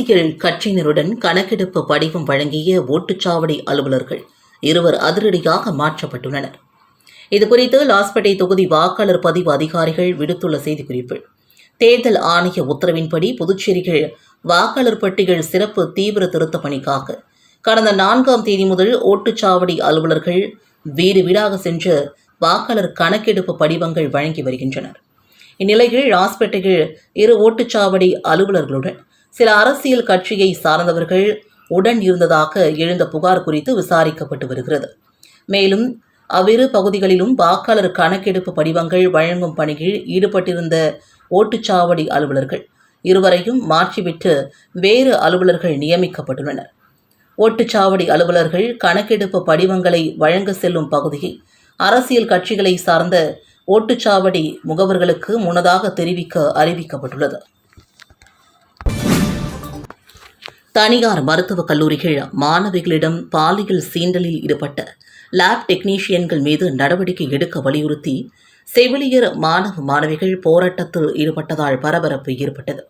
அரசியல் கட்சியினருடன் கணக்கெடுப்பு படிவம் வழங்கிய ஓட்டுச்சாவடி அலுவலர்கள் இருவர் அதிரடியாக மாற்றப்பட்டுள்ளனர். இதுகுறித்து லாஸ்பேட்டை தொகுதி வாக்காளர் பதிவு அதிகாரிகள் விடுத்துள்ள செய்திக்குறிப்பில் தேர்தல் ஆணைய உத்தரவின்படி புதுச்சேரியில் வாக்காளர் பட்டியல் சிறப்பு தீவிர திருத்த பணிக்காக கடந்த நான்காம் தேதி முதல் ஓட்டுச்சாவடி அலுவலர்கள் வீடு வீடாக சென்று வாக்காளர் கணக்கெடுப்பு படிவங்கள் வழங்கி வருகின்றனர். இந்நிலையில் லாஸ்பேட்டையில் இரு ஓட்டுச்சாவடி அலுவலர்களுடன் சில அரசியல் கட்சியை சார்ந்தவர்கள் உடன் இருந்ததாக எழுந்த புகார் குறித்து விசாரிக்கப்பட்டு வருகிறது. மேலும் அவ்விரு பகுதிகளிலும் வாக்காளர் கணக்கெடுப்பு படிவங்கள் வழங்கும் பணியில் ஈடுபட்டிருந்த ஓட்டுச்சாவடி அலுவலர்கள் இருவரையும் மாற்றிவிட்டு வேறு அலுவலர்கள் நியமிக்கப்பட்டுள்ளனர். ஓட்டுச்சாவடி அலுவலர்கள் கணக்கெடுப்பு படிவங்களை வழங்க செல்லும் பகுதியை அரசியல் கட்சிகளை சார்ந்த ஓட்டுச்சாவடி முகவர்களுக்கு முன்னதாக தெரிவிக்க அறிவிக்கப்பட்டுள்ளது. தனியார் மருத்துவக் கல்லூரிகள் மாணவிகளிடம் பாலியல் சீண்டலில் ஈடுபட்ட லேப் டெக்னீஷியன்கள் மீது நடவடிக்கை எடுக்க வலியுறுத்தி செவிலியர் மாணவ மாணவிகள் போராட்டத்தில் ஈடுபட்டதால் பரபரப்பு ஏற்பட்டது.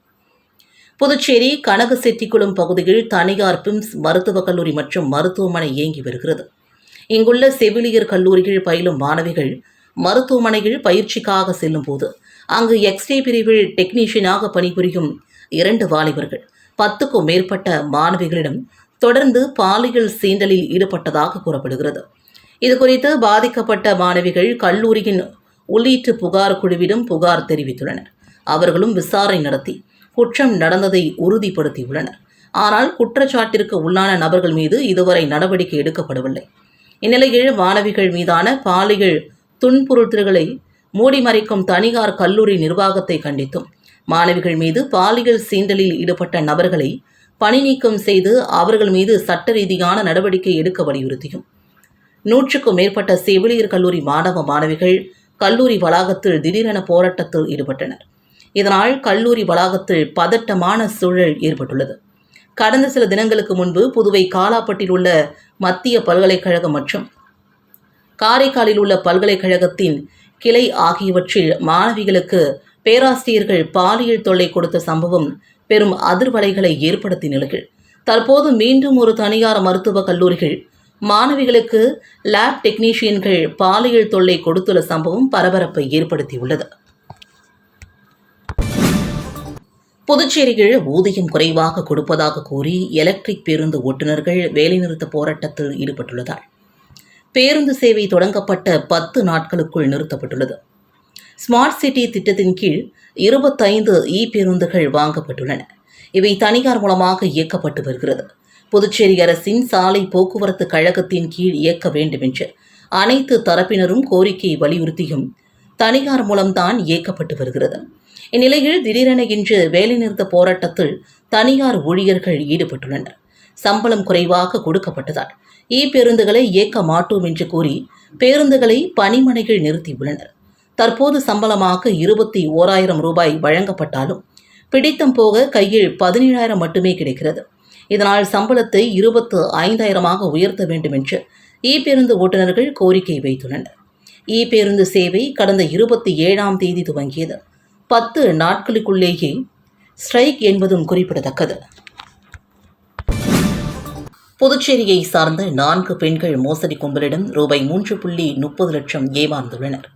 புதுச்சேரி கனகசெட்டிக்குளம் பகுதியில் தனியார் பிம்ஸ் மருத்துவக் கல்லூரி மற்றும் மருத்துவமனை இயங்கி வருகிறது. இங்குள்ள செவிலியர் கல்லூரிகள் பயிலும் மாணவிகள் மருத்துவமனையில் பயிற்சிக்காக செல்லும் போது அங்கு எக்ஸ்ரே பிரிவில் டெக்னீஷியனாக பணிபுரியும் இரண்டு வாலிபர்கள் பத்துக்கும் மேற்பட்ட மாணவிகளிடம் தொடர்ந்து பாலியல் சீண்டலில் ஈடுபட்டதாக கூறப்படுகிறது. இதுகுறித்து பாதிக்கப்பட்ட மாணவிகள் கல்லூரியின் உள்ளீட்டு புகார் குழுவிடம் புகார் தெரிவித்துள்ளனர். அவர்களும் விசாரணை நடத்தி குற்றம் நடந்ததை உறுதிப்படுத்தியுள்ளனர். ஆனால் குற்றச்சாட்டிற்கு உள்ளான நபர்கள் மீது இதுவரை நடவடிக்கை எடுக்கப்படவில்லை. இந்நிலையில் மாணவிகள் மீதான பாலியல் துன்புறுத்தல்களை மூடிமறைக்கும் தனியார் கல்லூரி நிர்வாகத்தை கண்டித்தும் மாணவிகள் மீது பாலியல் சீண்டலில் ஈடுபட்ட நபர்களை பணி நீக்கம் செய்து அவர்கள் மீது சட்ட ரீதியான நடவடிக்கை எடுக்க வலியுறுத்தியும். நூற்றுக்கும் மேற்பட்ட செவிலியர் கல்லூரி மாணவ மாணவிகள் கல்லூரி வளாகத்தில் திடீரென போராட்டத்தில் ஈடுபட்டனர். இதனால் கல்லூரி வளாகத்தில் பதட்டமான சூழல் ஏற்பட்டுள்ளது. கடந்த சில தினங்களுக்கு முன்பு புதுவை காலாப்பட்டில் உள்ள மத்திய பல்கலைக்கழகம் மற்றும் காரைக்காலில் உள்ள பல்கலைக்கழகத்தின் கிளை ஆகியவற்றில் மாணவிகளுக்கு பேராசிரியர்கள் பாலியல் தொல்லை கொடுத்த சம்பவம் பெரும் அதிர்வலைகளை ஏற்படுத்திய நிலையில் தற்போது மீண்டும் ஒரு தனியார் மருத்துவக் கல்லூரிகள் மாணவிகளுக்கு லேப் டெக்னீஷியன்கள் பாலியல் தொல்லை கொடுத்துள்ள சம்பவம் பரபரப்பை ஏற்படுத்தியுள்ளது. புதுச்சேரியில் ஊதியம் குறைவாக கொடுப்பதாக கூறி எலக்ட்ரிக் பேருந்து ஓட்டுநர்கள் வேலைநிறுத்த போராட்டத்தில் ஈடுபட்டுள்ளதால் பேருந்து சேவை தொடங்கப்பட்ட பத்து நாட்களுக்குள் நிறுத்தப்பட்டுள்ளது. ஸ்மார்ட் சிட்டி திட்டத்தின் கீழ் இருபத்தைந்து இ பேருந்துகள் வாங்கப்பட்டுள்ளன. இவை தனியார் மூலமாக இயக்கப்பட்டு வருகிறது. புதுச்சேரி அரசின் சாலை போக்குவரத்து கழகத்தின் கீழ் இயக்க வேண்டும் என்று அனைத்து தரப்பினரும் கோரிக்கை வலியுறுத்தியும் தனியார் மூலம்தான் இயக்கப்பட்டு வருகிறது. இந்நிலையில் திடீரென இன்று வேலைநிறுத்த போராட்டத்தில் தனியார் ஊழியர்கள் ஈடுபட்டுள்ளனர். சம்பளம் குறைவாக கொடுக்கப்பட்டதால் இ பேருந்துகளை இயக்க மாட்டோம் என்று கூறி பேருந்துகளை பணிமனைகள் நிறுத்தியுள்ளனர். தற்போது சம்பளமாக இருபத்தி ஓராயிரம் ரூபாய் வழங்கப்பட்டாலும் பிடித்தம் போக கையில் பதினேழாயிரம் மட்டுமே கிடைக்கிறது. இதனால் சம்பளத்தை இருபத்து ஐந்தாயிரமாக உயர்த்த வேண்டும் என்று இ பேருந்து ஓட்டுநர்கள் கோரிக்கை வைத்துள்ளனர். இ பேருந்து சேவை கடந்த இருபத்தி ஏழாம் தேதி துவங்கியது. பத்து நாட்களுக்குள்ளேயே ஸ்ட்ரைக் என்பதும் குறிப்பிடத்தக்கது. புதுச்சேரியை சார்ந்த நான்கு பெண்கள் மோசடி கும்பலிடம் ரூபாய் மூன்று புள்ளி முப்பது லட்சம் ஏமாந்துள்ளனர்.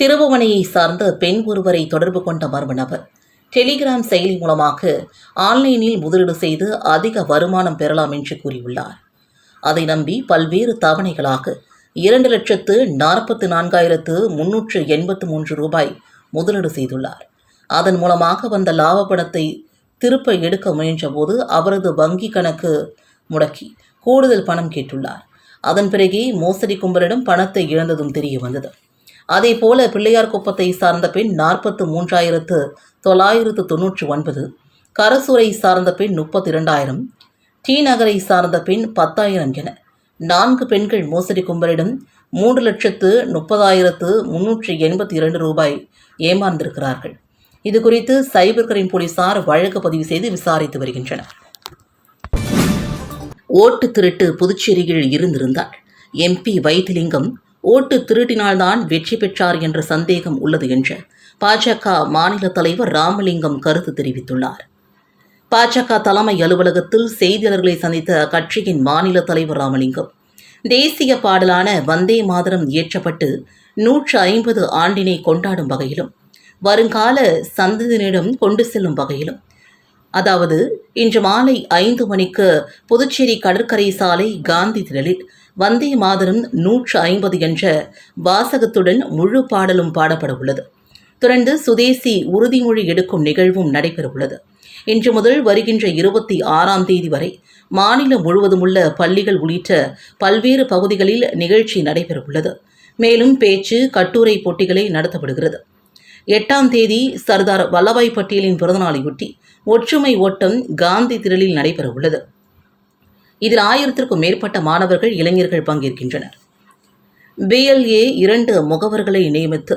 திருபுவனையை சார்ந்த பெண் ஒருவரை தொடர்பு கொண்ட மர்ம நபர். டெலிகிராம் செயலி மூலமாக ஆன்லைனில் முதலீடு செய்து அதிக வருமானம் பெறலாம் என்று கூறியுள்ளார். அதை நம்பி பல்வேறு தவணைகளாக இரண்டு லட்சத்து நாற்பத்து நான்காயிரத்து முன்னூற்று எண்பத்து மூன்று ரூபாய் முதலீடு செய்துள்ளார். அதன் மூலமாக வந்த லாப பணத்தை திருப்ப எடுக்க முயன்றபோது அவரது வங்கி கணக்கு முடக்கி கூடுதல் பணம் கேட்டுள்ளார். அதன் பிறகே மோசடி கும்பலிடம் பணத்தை இழந்ததும் தெரிய வந்தது. அதேபோல பிள்ளையார் குப்பத்தை சார்ந்த பெண் நாற்பத்து மூன்றாயிரத்து தொள்ளாயிரத்து தொன்னூற்றி ஒன்பது கரசூரை சார்ந்த பெண் முப்பத்தி இரண்டாயிரம் டி நகரை சார்ந்த பெண் பத்தாயிரம் என நான்கு பெண்கள் மோசடி கும்பலிடம் மூன்று லட்சத்து முப்பதாயிரத்து முன்னூற்றி எண்பத்தி இரண்டு ரூபாய் ஏமாந்திருக்கிறார்கள். இது குறித்து சைபர் கிரைம் போலீசார் வழக்கு பதிவு செய்து விசாரித்து வருகின்றனர். ஓட்டு திருட்டு புதுச்சேரியில் இருந்திருந்தால் எம்பி வைத்திலிங்கம் ஓட்டு திருட்டினால்தான் வெற்றி பெற்றார் என்ற சந்தேகம் உள்ளது என்று பாஜக மாநில தலைவர் ராமலிங்கம் கருத்து தெரிவித்துள்ளார். பாஜக தலைமை அலுவலகத்தில் செய்தியாளர்களை சந்தித்த கட்சியின் மாநில தலைவர் ராமலிங்கம் தேசிய பாடலான வந்தே மாதரம் இயற்றப்பட்டு நூற்று ஐம்பது ஆண்டினை கொண்டாடும் வகையிலும் வருங்கால சந்ததியினரிடம் கொண்டு செல்லும் வகையிலும் அதாவது இன்று மாலை ஐந்து மணிக்கு புதுச்சேரி கடற்கரை சாலை காந்தி திடலில் வந்தே மாதரம் நூற்று ஐம்பது என்ற வாசகத்துடன் முழு பாடலும் பாடப்பட உள்ளது. தொடர்ந்து சுதேசி உறுதிமொழி எடுக்கும் நிகழ்வும் நடைபெறவுள்ளது இன்று முதல் வருகின்ற இருபத்தி ஆறாம் தேதி வரை மாநிலம் முழுவதும் உள்ள பள்ளிகள் உள்ளிட்ட பல்வேறு பகுதிகளில் நிகழ்ச்சி நடைபெறவுள்ளது மேலும் பேச்சு கட்டுரை போட்டிகளை நடத்தப்படுகிறது. எட்டாம் தேதி சர்தார் வல்லபாய் பட்டேலின் பிறந்தநாளையொட்டி ஒற்றுமை ஓட்டம் காந்தி திரளில் நடைபெறவுள்ளது. இதில் ஆயிரத்திற்கும் மேற்பட்ட மாணவர்கள் இளைஞர்கள் பங்கேற்கின்றனர். பிஎல்ஏ இரண்டு முகவர்களை நியமித்து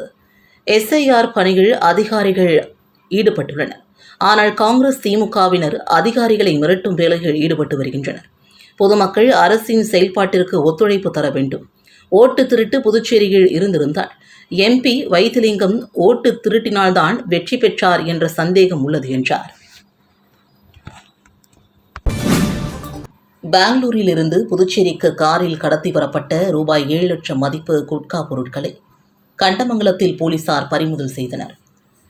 எஸ்ஐஆர் பணிகள் அதிகாரிகள் ஈடுபட்டுள்ளனர். ஆனால் காங்கிரஸ் திமுகவினர் அதிகாரிகளை மிரட்டும் வேலையில் ஈடுபட்டு வருகின்றனர். பொதுமக்கள் அரசின் செயல்பாட்டிற்கு ஒத்துழைப்பு தர வேண்டும். ஓட்டு திருட்டு புதுச்சேரியில் இருந்திருந்தால் எம்பி வைத்திலிங்கம் ஓட்டு திருட்டினால்தான் வெற்றி பெற்றார் என்ற சந்தேகம் உள்ளது என்றார். பெங்களூரிலிருந்து புதுச்சேரிக்கு காரில் கடத்தி வரப்பட்ட ரூபாய் ஏழு லட்சம் மதிப்பு குட்கா பொருட்களை கண்டமங்கலத்தில் போலீசார் பறிமுதல் செய்தனர்.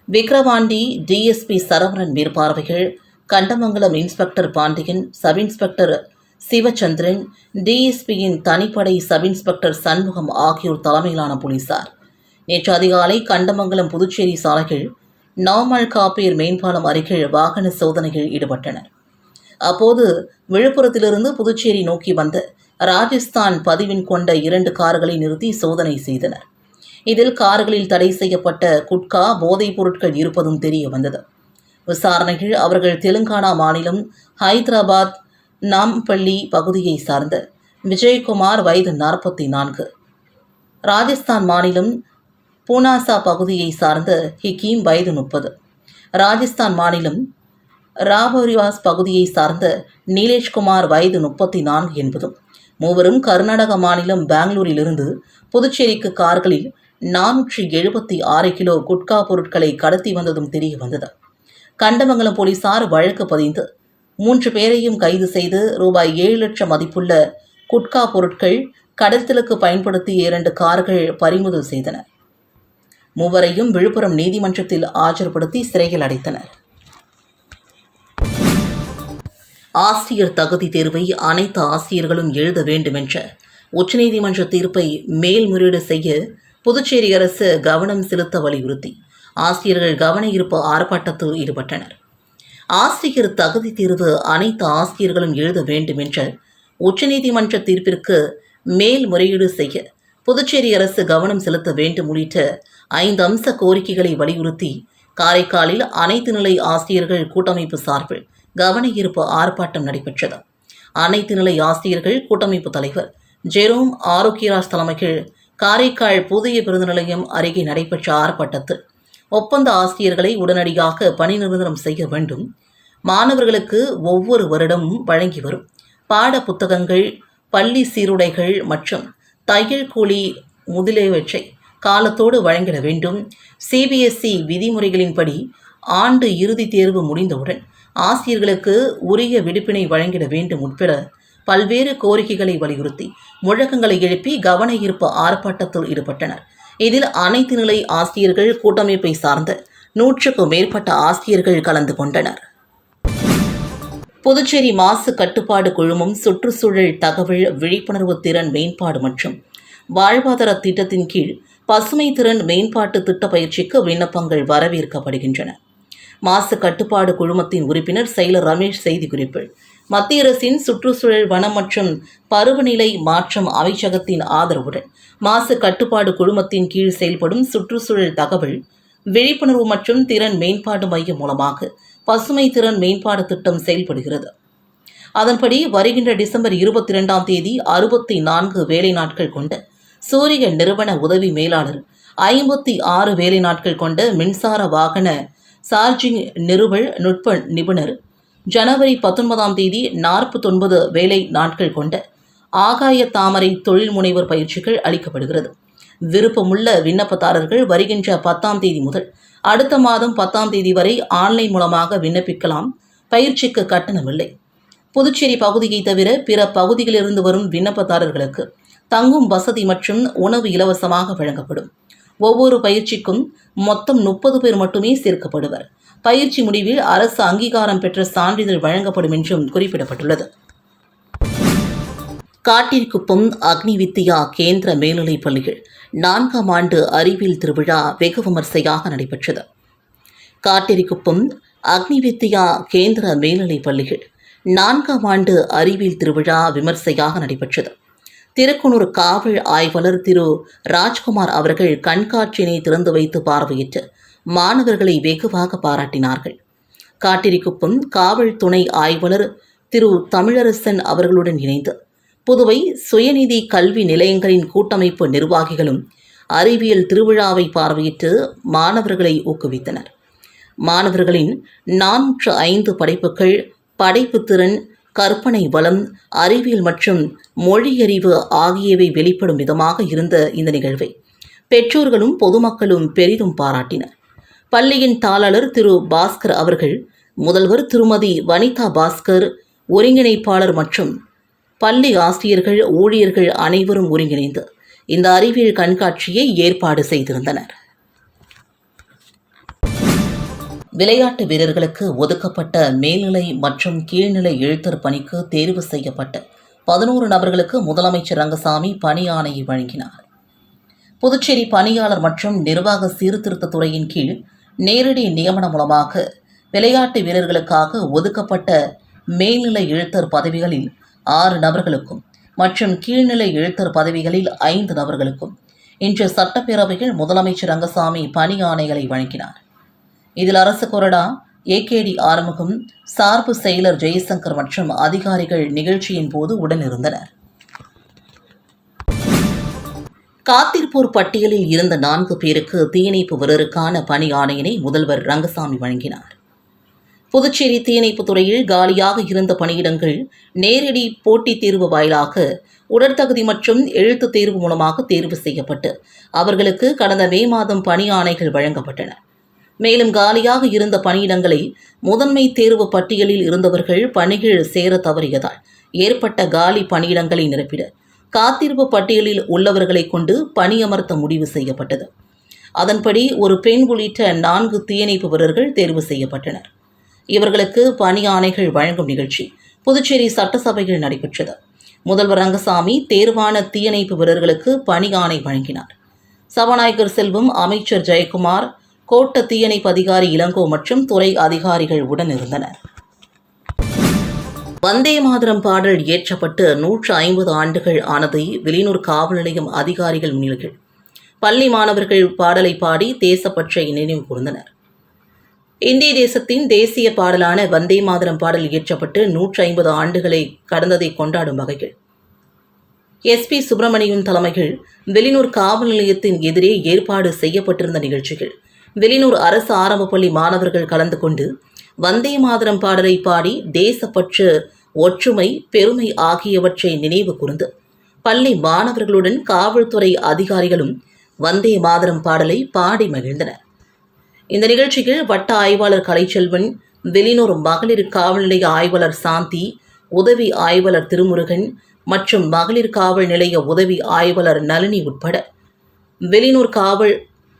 Vikravandi DSP Saravanan மேற்பார்வைகள் Kandamangalam inspector Pandian sub inspector Sivachandran டிஎஸ்பியின் தனிப்படை சப் இன்ஸ்பெக்டர் சண்முகம் ஆகியோர் தலைமையிலான போலீசார். நேற்று அதிகாலை கண்டமங்கலம் புதுச்சேரி சாலைகள் நாமல் காப்பீர் மேம்பாலம் அருகில் வாகன சோதனையில் ஈடுபட்டனர். அப்போது விழுப்புரத்திலிருந்து புதுச்சேரி நோக்கி வந்த ராஜஸ்தான் பதிவின் கொண்ட இரண்டு கார்களை நிறுத்தி சோதனை செய்தனர். இதில் கார்களில் தடை செய்யப்பட்ட குட்கா போதைப் பொருட்கள் இருப்பதும் தெரிய வந்தது. விசாரணையில் அவர்கள் தெலுங்கானா மாநிலம் ஹைதராபாத் நாம்பள்ளி பகுதியை சார்ந்த விஜயகுமார் வயது நாற்பத்தி நான்கு. ராஜஸ்தான் மாநிலம் பூனாசா பகுதியை சார்ந்த ஹிக்கீம் வயது முப்பது. ராஜஸ்தான் மாநிலம் ராபரிவாஸ் பகுதியை சார்ந்த நீலேஷ்குமார் வயது முப்பத்தி நான்கு என்பதும் மூவரும் கர்நாடக மாநிலம் பெங்களூரிலிருந்து புதுச்சேரிக்கு கார்களில் நானூற்றி எழுபத்தி ஆறு கிலோ குட்கா பொருட்களை கடத்தி வந்ததும் தெரிய வந்தது. கண்டமங்கலம் போலீசார் வழக்கு பதிந்து மூன்று பேரையும் கைது செய்து ரூபாய் ஏழு லட்சம் மதிப்புள்ள குட்கா பொருட்கள் கடத்தலுக்கு பயன்படுத்திய இரண்டு கார்கள் பறிமுதல் செய்தனர். மூவரையும் விழுப்புரம் நீதிமன்றத்தில் ஆஜர்படுத்தி சிறையில் அடைத்தனர். ஆசிரியர் தகுதி தேர்வை அனைத்து ஆசிரியர்களும் எழுத வேண்டுமென்ற உச்சநீதிமன்ற தீர்ப்பை மேல்முறையீடு செய்ய புதுச்சேரி அரசு கவனம் செலுத்த வலியுறுத்தி ஆசிரியர்கள் கவன ஈர்ப்பு ஆர்ப்பாட்டத்தில் ஈடுபட்டனர். ஆசிரியர் தகுதி தேர்வு அனைத்து ஆசிரியர்களும் எழுத வேண்டும் என்ற உச்சநீதிமன்ற தீர்ப்பிற்கு மேல்முறையீடு செய்ய புதுச்சேரி அரசு கவனம் செலுத்த வேண்டும் உள்ளிட்ட ஐந்து அம்ச கோரிக்கைகளை வலியுறுத்தி காரைக்காலில் அனைத்து நிலை ஆசிரியர்கள் கூட்டமைப்பு சார்பில் கவன ஈர்ப்பு ஆர்ப்பாட்டம் நடைபெற்றது. அனைத்து நிலை ஆசிரியர்கள் கூட்டமைப்பு தலைவர் ஜெரோம் ஆரோக்கியராஜ் தலைமையில் காரைக்கால் புதிய பேருந்து நிலையம் அருகே நடைபெற்ற ஆர்ப்பாட்டத்தில் ஒப்பந்த ஆசிரியர்களை உடனடியாக பணி நிரந்தரம் செய்ய வேண்டும். மாணவர்களுக்கு ஒவ்வொரு வருடமும் வழங்கி வரும். பாட புத்தகங்கள் பள்ளி சீருடைகள் மற்றும் தையல் கூலி முதலியவற்றை காலத்தோடு வழங்கிட வேண்டும். சிபிஎஸ்இ விதிமுறைகளின்படி ஆண்டு இறுதித் தேர்வு முடிந்தவுடன் ஆசிரியர்களுக்கு உரிய விடுப்பினை வழங்கிட வேண்டும் உட்பட பல்வேறு கோரிக்கைகளை வலியுறுத்தி முழக்கங்களை எழுப்பி கவன ஈர்ப்பு ஆர்ப்பாட்டத்தில் ஈடுபட்டனர். இதில் அனைத்து நிலை ஆசிரியர்கள் கூட்டமைப்பை சார்ந்த நூற்றுக்கும் மேற்பட்ட ஆசிரியர்கள் கலந்து கொண்டனர். புதுச்சேரி மாசு கட்டுப்பாடு குழுமம் சுற்றுச்சூழல் தகவல் விழிப்புணர்வு திறன் மேம்பாடு மற்றும் வாழ்வாதார திட்டத்தின் கீழ் பசுமை திறன் மேம்பாட்டு திட்ட பயிற்சிக்கு விண்ணப்பங்கள் வரவேற்கப்படுகின்றன. மாசு கட்டுப்பாடு குழுமத்தின் உறுப்பினர் செயலர் ரமேஷ் செய்திக்குறிப்பு. மத்திய அரசின் சுற்றுச்சூழல் வனம் மற்றும் பருவநிலை மாற்றம் அமைச்சகத்தின் ஆதரவுடன் மாசு கட்டுப்பாடு குழுமத்தின் கீழ் செயல்படும் சுற்றுச்சூழல் தகவல் விழிப்புணர்வு மற்றும் திறன் மேம்பாடு மையம் மூலமாக பசுமை திறன் மேம்பாடு திட்டம் செயல்படுகிறது. அதன்படி வருகின்ற டிசம்பர் இருபத்தி இரண்டாம் தேதி அறுபத்தி நான்கு வேலை நாட்கள் கொண்ட சூரிய நிறுவன உதவி மேலாளர் ஐம்பத்தி ஆறு வேலை நாட்கள் கொண்ட மின்சார வாகன சார்ஜிங் நிறுவல் நுட்ப நிபுணர். ஜனவரி பத்தொன்பதாம் தேதி நாற்பத்தொன்பது வேலை நாட்கள் கொண்ட ஆகாய தாமரை தொழில் முனைவர் பயிற்சிகள் அளிக்கப்படுகிறது. விருப்பமுள்ள விண்ணப்பதாரர்கள் வருகின்ற பத்தாம் தேதி முதல் அடுத்த மாதம் பத்தாம் தேதி வரை ஆன்லைன் மூலமாக விண்ணப்பிக்கலாம். பயிற்சிக்கு கட்டணமில்லை. புதுச்சேரி பகுதியை தவிர பிற பகுதிகளிலிருந்து வரும் விண்ணப்பதாரர்களுக்கு தங்கும் வசதி மற்றும் உணவு இலவசமாக வழங்கப்படும். ஒவ்வொரு பயிற்சிக்கும் மொத்தம் முப்பது பேர் மட்டுமே சேர்க்கப்படுவர். பயிற்சி முடிவில் அரசு அங்கீகாரம் பெற்ற சான்றிதழ் வழங்கப்படும் என்றும் குறிப்பிடப்பட்டுள்ளது. காட்டிற்குப்பம் அக்னி வித்யா கேந்திர மேல்நிலைப் பள்ளிகள் நான்காம் ஆண்டு அறிவியல் திருவிழா வெகு விமர்சையாக நடைபெற்றது. காட்டிரிக்குப்பம் அக்னி வித்யா கேந்திர மேல்நிலைப் பள்ளிகள் நான்காம் ஆண்டு அறிவியல் திருவிழா விமர்சையாக நடைபெற்றது. திருக்குனூர் காவல் ஆய்வாளர் திரு. ராஜ்குமார் அவர்கள் கண்காட்சியினை திறந்து வைத்து பார்வையிட்டு மாணவர்களை வெகுவாக பாராட்டினார்கள். காட்டிரிக்குப்பம் காவல் துணை ஆய்வாளர் திரு. தமிழரசன் அவர்களுடன் இணைந்து புதுவை சுயநிதி கல்வி நிலையங்களின் கூட்டமைப்பு நிர்வாகிகளும் அறிவியல் திருவிழாவை பார்வையிட்டு மாணவர்களை ஊக்குவித்தனர். மாணவர்களின் நானூற்று ஐந்து படைப்புகள் படைப்புத்திறன் கற்பனை வளம் அறிவியல் மற்றும் மொழியறிவு ஆகியவை வெளிப்படும் விதமாக இருந்த இந்த நிகழ்வை பெற்றோர்களும் பொதுமக்களும் பெரிதும் பாராட்டினர். பள்ளியின் தாளர் திரு பாஸ்கர் அவர்கள் முதல்வர் திருமதி வனிதா பாஸ்கர் ஒருங்கிணைப்பாளர் மற்றும் பள்ளி ஆசிரியர்கள் ஊழியர்கள் அனைவரும் ஒருங்கிணைந்து இந்த அறிவியல் கண்காட்சியை ஏற்பாடு செய்திருந்தனர். விளையாட்டு வீரர்களுக்கு ஒதுக்கப்பட்ட மேல்நிலை மற்றும் கீழ்நிலை எழுத்தர் பணிக்கு தேர்வு செய்யப்பட்ட பதினோரு நபர்களுக்கு முதலமைச்சர் ரங்கசாமி பணி ஆணையை வழங்கினார். புதுச்சேரி பணியாளர் மற்றும் நிர்வாக சீர்திருத்தத்துறையின் கீழ் நேரடி நியமனம் மூலமாக விளையாட்டு வீரர்களுக்காக ஒதுக்கப்பட்ட மேல்நிலை எழுத்தர் பதவிகளில் ஆறு நபர்களுக்கும் மற்றும் கீழ்நிலை எழுத்தர் பதவிகளில் ஐந்து நபர்களுக்கும் இன்று சட்டப்பேரவையில் முதலமைச்சர் ரங்கசாமி பணி ஆணைகளை வழங்கினார். இதில் அரசு கொறடா ஏகேடி ஆறுமுகம் சார்பு செயலர் ஜெயசங்கர் மற்றும் அதிகாரிகள் நிகழ்ச்சியின் போது உடனிருந்தனர். காத்திருப்போர் பட்டியலில் இருந்த நான்கு பேருக்கு தீயணைப்பு வீரருக்கான பணி ஆணையினை முதல்வர் ரங்கசாமி வழங்கினார். புதுச்சேரி தீயணைப்பு துறையில் காலியாக இருந்த பணியிடங்கள் நேரடி போட்டித் தேர்வு வாயிலாக உடற்தகுதி மற்றும் எழுத்துத் தேர்வு மூலமாக தேர்வு செய்யப்பட்டு அவர்களுக்கு கடந்த மே மாதம் பணி ஆணைகள் வழங்கப்பட்டன. மேலும் காலியாக இருந்த பணியிடங்களை முதன்மை தேர்வு பட்டியலில் இருந்தவர்கள் பணிகள் சேர தவறியதால் ஏற்பட்ட காலி பணியிடங்களை நிரப்பிட காத்திருப்பு பட்டியலில் உள்ளவர்களை கொண்டு பணியமர்த்த முடிவு செய்யப்பட்டது. அதன்படி ஒரு பெண் உள்ளிட்ட நான்கு தீயணைப்பு வீரர்கள் தேர்வு செய்யப்பட்டனர். இவர்களுக்கு பணி ஆணைகள் வழங்கும் நிகழ்ச்சி புதுச்சேரி சட்டசபையில் நடைபெற்றது. முதல்வர் ரங்கசாமி தேர்வான தீயணைப்பு வீரர்களுக்கு பணி ஆணை வழங்கினார். சபாநாயகர் செல்வம் அமைச்சர் ஜெயக்குமார் கோட்ட தீயணைப்பு அதிகாரி இளங்கோ மற்றும் துறை அதிகாரிகள் உடன் இருந்தனர். வந்தே மாதரம் பாடல் இயற்றப்பட்டு நூற்று ஐம்பது ஆண்டுகள் ஆனதை வெளியூர் காவல் நிலையம் அதிகாரிகள் முன்னிலையில் பள்ளி மாணவர்கள் பாடலை பாடி தேசப்பற்றை நினைவு கூர்ந்தனர். இந்திய தேசத்தின் தேசிய பாடலான வந்தே மாதரம் பாடல் இயற்றப்பட்டு நூற்று ஐம்பது ஆண்டுகளை கடந்ததை கொண்டாடும் வகையில் எஸ்பி சுப்பிரமணியம் தலைமையில் வெளியூர் காவல் நிலையத்தின் எதிரே ஏற்பாடு செய்யப்பட்டிருந்த நிகழ்ச்சிகள் வெளியூர் அரசு ஆரம்ப பள்ளி மாணவர்கள் கலந்து கொண்டு வந்தே மாதரம் பாடலை பாடி தேசப்பற்று ஒற்றுமை பெருமை ஆகியவற்றை நினைவு கூர்ந்து பள்ளி மாணவர்களுடன் காவல்துறை அதிகாரிகளும் வந்தே மாதரம் பாடலை பாடி மகிழ்ந்தனர். இந்த நிகழ்ச்சியில் வட்ட ஆய்வாளர் கலைச்செல்வன் வெளியூர் மகளிர் காவல் நிலைய ஆய்வாளர் சாந்தி உதவி ஆய்வாளர் திருமுருகன் மற்றும் மகளிர் காவல் நிலைய உதவி ஆய்வாளர் நளினி உட்பட. வெளியூர் காவல்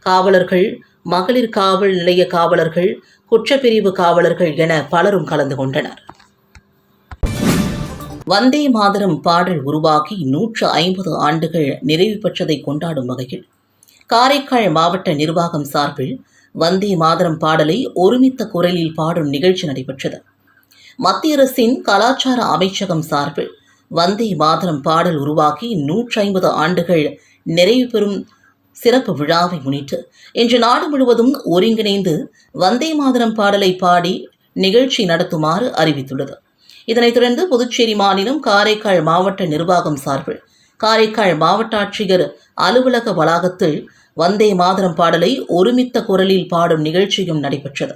காவலர்கள் மகளிர் காவல் நிலைய காவலர்கள் குற்றப்பிரிவு காவலர்கள் என பலரும் கலந்து கொண்டனர். வந்தே மாதரம் பாடல் உருவாகி நூற்று ஐம்பது ஆண்டுகள் நிறைவு பெற்றதை கொண்டாடும் வகையில் காரைக்கால் மாவட்ட நிர்வாகம் சார்பில் வந்தே மாதரம் பாடலை ஒருமித்த குரலில் பாடும் நிகழ்ச்சி நடைபெற்றது. மத்திய அரசின் கலாச்சார அமைச்சகம் சார்பில் வந்தே மாதரம் பாடல் உருவாகி நூற்றி ஐம்பது ஆண்டுகள் நிறைவு பெறும் சிறப்பு விழாவை முன்னிட்டு இன்று நாடு முழுவதும் ஒருங்கிணைந்து வந்தே மாதரம் பாடலை பாடி நிகழ்ச்சி நடத்துமாறு அறிவித்துள்ளது. இதனைத் தொடர்ந்து புதுச்சேரி மாநிலம் காரைக்கால் மாவட்ட நிர்வாகம் சார்பில் காரைக்கால் மாவட்ட ஆட்சியர் அலுவலக வளாகத்தில் வந்தே மாதரம் பாடலை ஒருமித்த குரலில் பாடும் நிகழ்ச்சியும் நடைபெற்றது.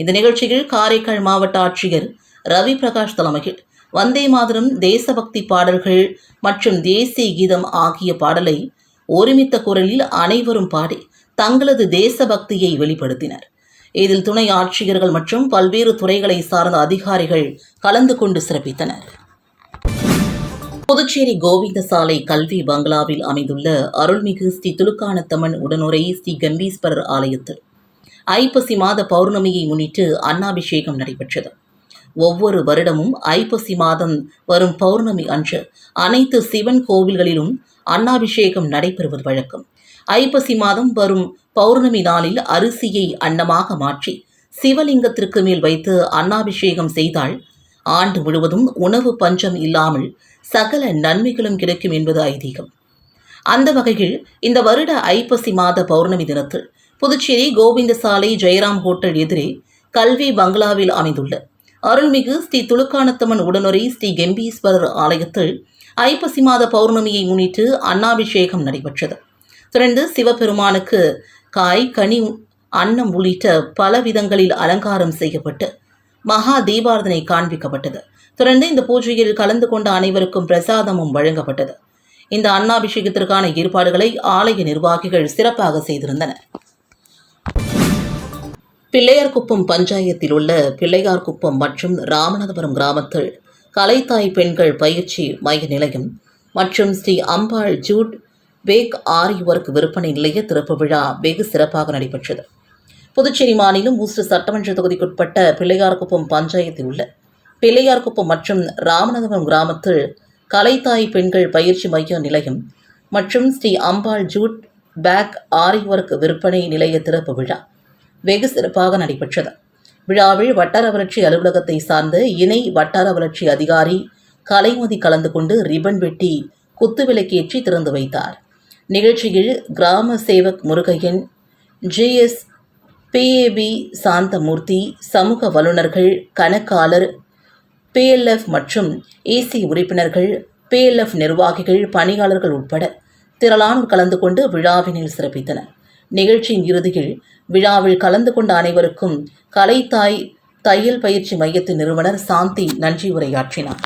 இந்த நிகழ்ச்சியில் காரைக்கால் மாவட்ட ஆட்சியர் ரவி பிரகாஷ் தலைமையில் வந்தே மாதரம் தேசபக்தி பாடல்கள் மற்றும் தேசிய கீதம் ஆகிய பாடலை ஒருமித்த குரலில் அனைவரும் பாடி தங்களது தேசபக்தியை வெளிப்படுத்தினர். இதில் துணை ஆட்சியர்கள் மற்றும் பல்வேறு துறைகளை சார்ந்த அதிகாரிகள் கலந்து கொண்டு சிறப்பித்தனர். புதுச்சேரி கோவிந்தசாலை கல்வி பங்களாவில் அமைந்துள்ள அருள்மிகு ஸ்ரீ துலுக்கானத்தம்மன் உடனுரை ஸ்ரீ கம்பீஸ்வரர் ஆலயத்தில் ஐப்பசி மாத பௌர்ணமியை முன்னிட்டு அன்னாபிஷேகம் நடைபெற்றது. ஒவ்வொரு வருடமும் ஐப்பசி மாதம் வரும் பௌர்ணமி அன்று அனைத்து சிவன் கோவில்களிலும் அன்னாபிஷேகம் நடைபெறுவது வழக்கம். ஐப்பசி மாதம் வரும் பௌர்ணமி நாளில் அரிசியை அன்னமாக மாற்றி சிவலிங்கத்திற்கு மேல் வைத்து அன்னாபிஷேகம் செய்தால் ஆண்டு முழுவதும் உணவு பஞ்சம் இல்லாமல் சகல நன்மைகளும் கிடைக்கும் என்பது ஐதீகம். அந்த வகையில் இந்த வருட ஐப்பசி மாத பௌர்ணமி தினத்தில் புதுச்சேரி கோவிந்தசாலை ஜெயராம் ஹோட்டல் எதிரே கல்வி பங்களாவில் அமைந்துள்ள அருள்மிகு ஸ்ரீ துலுக்கானத்தம்மன் உடனுரை ஸ்ரீ கெம்பீஸ்வரர் ஆலயத்தில் ஐப்பசி மாத பௌர்ணமியை முன்னிட்டு அன்னாபிஷேகம் நடைபெற்றது. தொடர்ந்து சிவபெருமானுக்கு காய் கனி அன்னம் உள்ளிட்ட பல விதங்களில் அலங்காரம் செய்யப்பட்டு மகா தீபாரதனை காண்பிக்கப்பட்டது. தொடர்ந்து இந்த பூஜையில் கலந்து கொண்ட அனைவருக்கும் பிரசாதமும் வழங்கப்பட்டது. இந்த அன்னாபிஷேகத்திற்கான ஏற்பாடுகளை ஆலய நிர்வாகிகள் சிறப்பாக செய்திருந்தனர். பிள்ளையார்குப்பம் பஞ்சாயத்தில் உள்ள பிள்ளையார்குப்பம் மற்றும் ராமநாதபுரம் கிராமத்தில் கலைத்தாய் பெண்கள் பயிற்சி மைய நிலையம் மற்றும் Shri Ambal jute bag aari work விற்பனை நிலைய திறப்பு விழா வெகு சிறப்பாக நடைபெற்றது. புதுச்சேரி மாநிலம் ஊசூர் சட்டமன்ற தொகுதிக்குட்பட்ட பிள்ளையார்குப்பம் பஞ்சாயத்தில் உள்ள பிள்ளையார்குப்பம் மற்றும் ராமநாதபுரம் கிராமத்தில் கலைத்தாய் பெண்கள் பயிற்சி மைய நிலையம் மற்றும் Shri Ambal jute bag aari work விற்பனை நிலைய திறப்பு விழா வெகு சிறப்பாக நடைபெற்றது. விழாவில் வட்டார வளர்ச்சி அலுவலகத்தை சார்ந்த இணை வட்டார வளர்ச்சி அதிகாரி கலைமதி கலந்து கொண்டு ரிபன் வெட்டி குத்துவிளக்கேற்றி திறந்து வைத்தார். நிகழ்ச்சியில் கிராம சேவக் முருகையன் ஜிஎஸ் பிஏபி சாந்தமூர்த்தி சமூக வல்லுநர்கள் கணக்காளர் பிஎல்எஃப் மற்றும் ஏசி உறுப்பினர்கள் பிஎல்எஃப் நிர்வாகிகள் பணியாளர்கள் உட்பட திரளானோர் கலந்து கொண்டு விழாவினில் சிறப்பித்தனர். நிகழ்ச்சியின் இறுதியில் விழாவில் கலந்து கொண்ட அனைவருக்கும் கலைத்தாய் தையல் பயிற்சி மையத்தின் நிறுவனர் சாந்தி நன்றி உரையாற்றினார்.